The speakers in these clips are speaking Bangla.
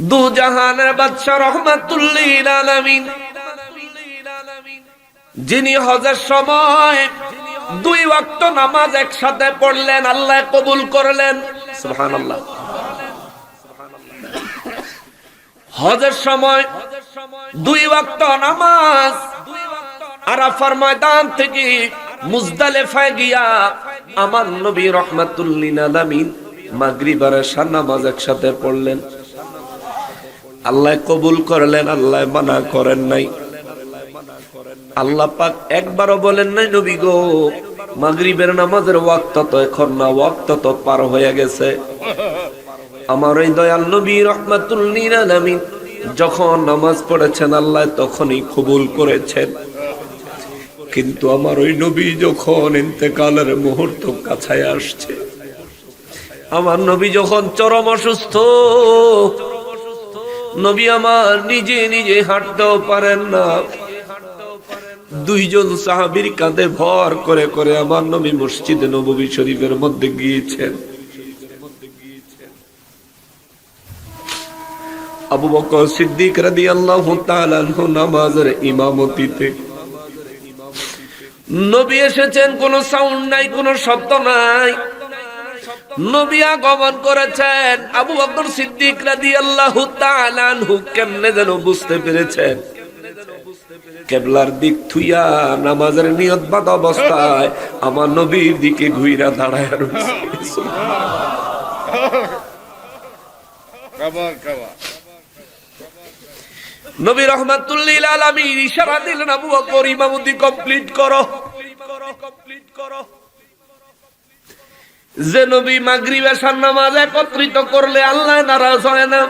দু জাহানের বাদশা রহমাতুল্লিল আলামিন। যিনি হজের সময় দুই ওয়াক্ত নামাজ একসাথে পড়লেন, আল্লাহ কবুল করলেন। সুবহানাল্লাহ। হজের সময় দুই ওয়াক্ত নামাজ আরাফার ময়দান থেকে মুজদালেফায় গিয়া আমার নবী রহমাতুল্লিন আলামিন মাগরিবার এশার নামাজ একসাথে পড়লেন। আল্লাহ কবুল করলেন, আল্লাহ মানা করেন নাই। আল্লাহ পাক একবারও বলেন নাই, নবী গো, মাগরিবের নামাজের ওয়াক্ত তো এখন না, ওয়াক্ত তো পার হয়ে গেছে। আমার ওই দয়াল নবী রহমাতুল্লিন আলামিন যখন নামাজ পড়েছেন, আল্লাহ তখনই কবুল করেছেন। কিন্তু আমার ওই নবী যখন ইন্তেকালের মুহূর্ত কাছায় আসছে, আমার নবী যখন চরম অসুস্থ নবী আমার নিজে নিজে হাঁটতেও পারেন না। দুইজন সাহাবীর কাঁধে ভর করে করে আমার নবী মসজিদে নবী শরীফের মধ্যে গিয়েছেন। আবু বকর সিদ্দিক তাআলা আনহু নামাজের ইমামতিতে। নবী এসেছেন, কোন সাউন্ড নাই, কোন শব্দ নাই। নবী আগমন করেছেন আবু বকর সিদ্দিক রাদিয়াল্লাহু তাআলা আনহু কেমনে যেন বুঝতে পেরেছেন। কেবলার দিক থুইয়া নামাজের নিয়ত বাদ অবস্থায় আমার নবীর দিকে ঘুইরা দাঁড়ায় রয়েছে। নবী রহমাতুল্লিল আলামিন ইশারা দিলেন আবু বকর ইমামতি কমপ্লিট করো কমপ্লিট করো। যে নবী মাগরিব এশার নামাজ একত্রিত করলে আল্লাহ নারাজ হয় না।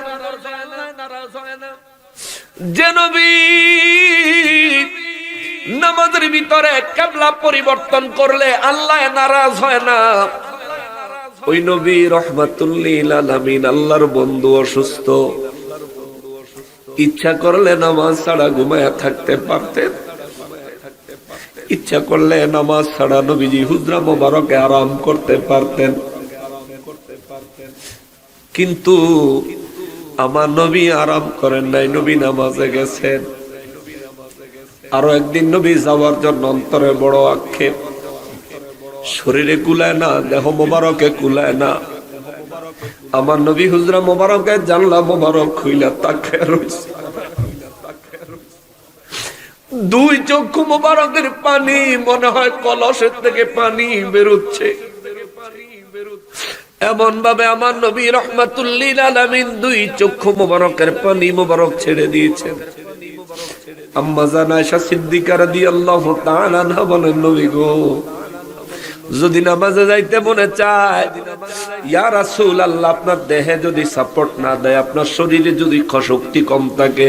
যে নবী নামাজের ভিতরে কেবলা পরিবর্তন করলে আল্লাহ নারাজ হয় না। ওই নবী রহমাতুল্লিল আলামিন আল্লাহর বন্ধু অসুস্থ। ইচ্ছা করলে নামাজ ছাড়া ঘুমায়া থাকতে পারতেন। ইচ্ছা করলে নামাজ ছাড়া নবীজি হুজরা মোবারকে আরাম করতে পারতেন। কিন্তু আমার নবী আরাম করেন নাই, নবী নামাজে গেছেন। আরও একদিন নবী যাওয়ার জন্য অন্তরে বড় আক্ষেপ। শরীরে কুলায় না, দেহ মোবারকে কুলায় না। আমার নবী হুজরা মোবারকে জানলা মোবারক খুইলা তাকে রয়েছে দুই চক্ষু মোবারকের পানি, মনে হয় কলসের থেকে পানি বেরোচ্ছে। এমন ভাবে আমার নবী রহমাতুল্লিল দুই চক্ষু মোবারকের পানি মোবারক ছেড়ে দিয়েছেন। আম্মা আনহা বলেন, নবী গো, যদি নামাজে যাইতে মনে চায়, ইয়া রাসূল আল্লাহ আপনার দেহে যদি সাপোর্ট না দেয়, আপনার শরীরে যদি শক্তি কম থাকে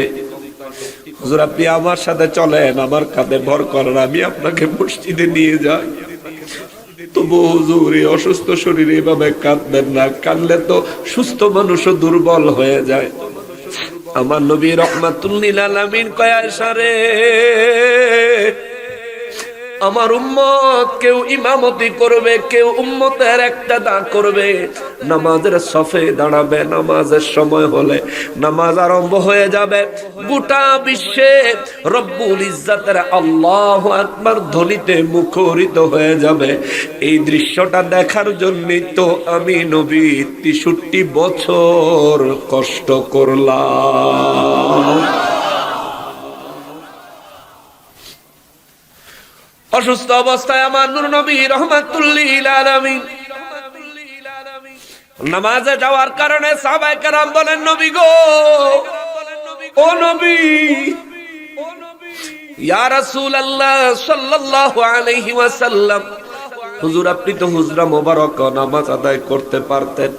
হুজুর, আপনি আমার সাথে চলেন, আমার কাঁধে ভর করেন, আমি আপনাকে মসজিদে নিয়ে যাই। তবু হুজুর, এই অসুস্থ শরীরে এভাবে কাঁদবেন না, কাঁদলে তো সুস্থ মানুষও দুর্বল হয়ে যায়। আমার নবী রহমাতুল্লিল আলামিন কয়া সারে আমার উম্মত, কেউ ইমামতি করবে, কেউ উম্মতের একটা দা করবে। নামাজের সফে দাঁড়াবে, নামাজের সময় হলে নামাজ আরম্ভ হয়ে যাবে। গোটা বিশ্বে রব্বুল ইজ্জাতের আল্লাহ আকবার ধ্বনিতে মুখরিত হয়ে যাবে। এই দৃশ্যটা দেখার জন্যই তো আমি নবী তেষট্টি বছর কষ্ট করলাম। অসুস্থ অবস্থায় আমার নূর নবী রহমাতুল্লিল আলামিন। নামাজে যাওয়ার কারণে সাহাবায়ে কেরাম বলেন, নবী গো, ও নবী হুজুর মোবারক নামাজ আদায় করতে পারতেন।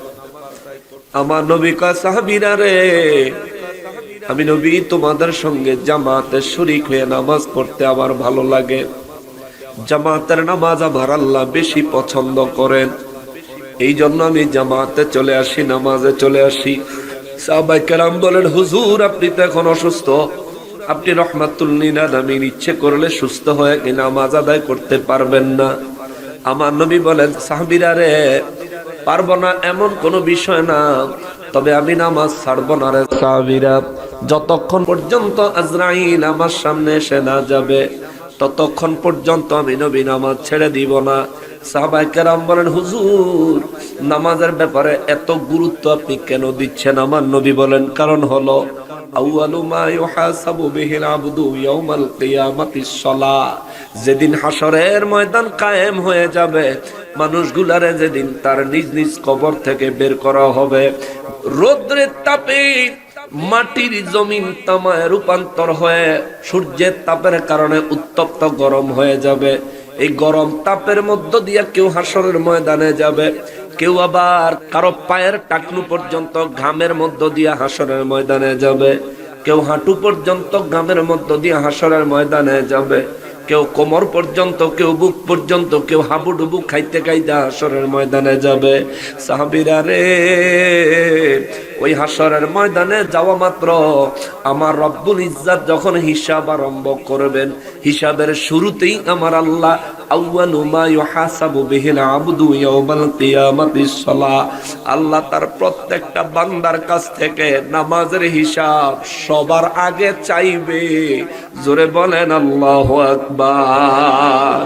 আমার রে, আমি নবী তোমাদের সঙ্গে জামাতে শরীক হয়ে নামাজ পড়তে আমার ভালো লাগে। জামাতের নামাজ আমার আল্লাহ বেশি পছন্দ করেন। এই জন্য আমি জামাতে চলে আসি, নামাজে চলে আসি। সাহাবাই বলেন, হুজুর, আপনি তো এখন অসুস্থ। আপনি রহমাতুল্লিন আলামিন, ইচ্ছে করলে সুস্থ হয়ে কি নামাজ আদায় করতে পারবেন না। আমার নবী বলেন, সাহাবিরা রে, পারব না এমন কোনো বিষয় না, তবে আমি নামাজ ছাড়ব না রে সাহাবীরা। যতক্ষণ পর্যন্ত আজরাইল আমার সামনে এসে না যাবে ততক্ষণ পর্যন্ত আমি নবী নামাজ ছেড়ে দিব না। সাহাবাই কেরাম বলেন, হুজুর, নামাজের ব্যাপারে এত গুরুত্ব আপনি কেন দিচ্ছেন? আমার নবী বলেন, কারণ হলো যেদিন হাসরের ময়দান কায়েম হয়ে যাবে, মানুষগুলারে যেদিন তার নিজ নিজ কবর থেকে বের করা হবে, রৌদ্রের তাপে মাটির জমিন তামায় রূপান্তর হয়ে সূর্যের তাপের কারণে উত্তপ্ত গরম হয়ে যাবে। এই গরম তাপের মধ্য দিয়ে কেউ হাসরের ময়দানে যাবে, কেউ আবার কারও পায়ের টাকনু পর্যন্ত ঘামের মধ্য দিয়ে হাসরের ময়দানে যাবে, কেউ হাঁটু পর্যন্ত ঘামের মধ্য দিয়ে হাসরের ময়দানে যাবে। কেউ কোমর পর্যন্ত, কেউ বুক পর্যন্ত, কেউ হাবুডুবু খাইতে খাইতে হাসরের ময়দানে যাবে। সাহাবিরা রে, ওই হাসরের ময়দানে যাওয়া মাত্র আমার রব্বুল ইজ্জাত যখন হিসাব আরম্ভ করবেন, হিসাবের শুরুতেই আমার আল্লাহ আউয়ালু মা ইউহাসাবু বিহিল আবদু ইয়াউমাল কিয়ামাতিস সালাহ আল্লাহ তার প্রত্যেকটা বান্দার কাছ থেকে নামাজের হিসাব সবার আগে চাইবে। জোরে বলেন আল্লাহু আকবার।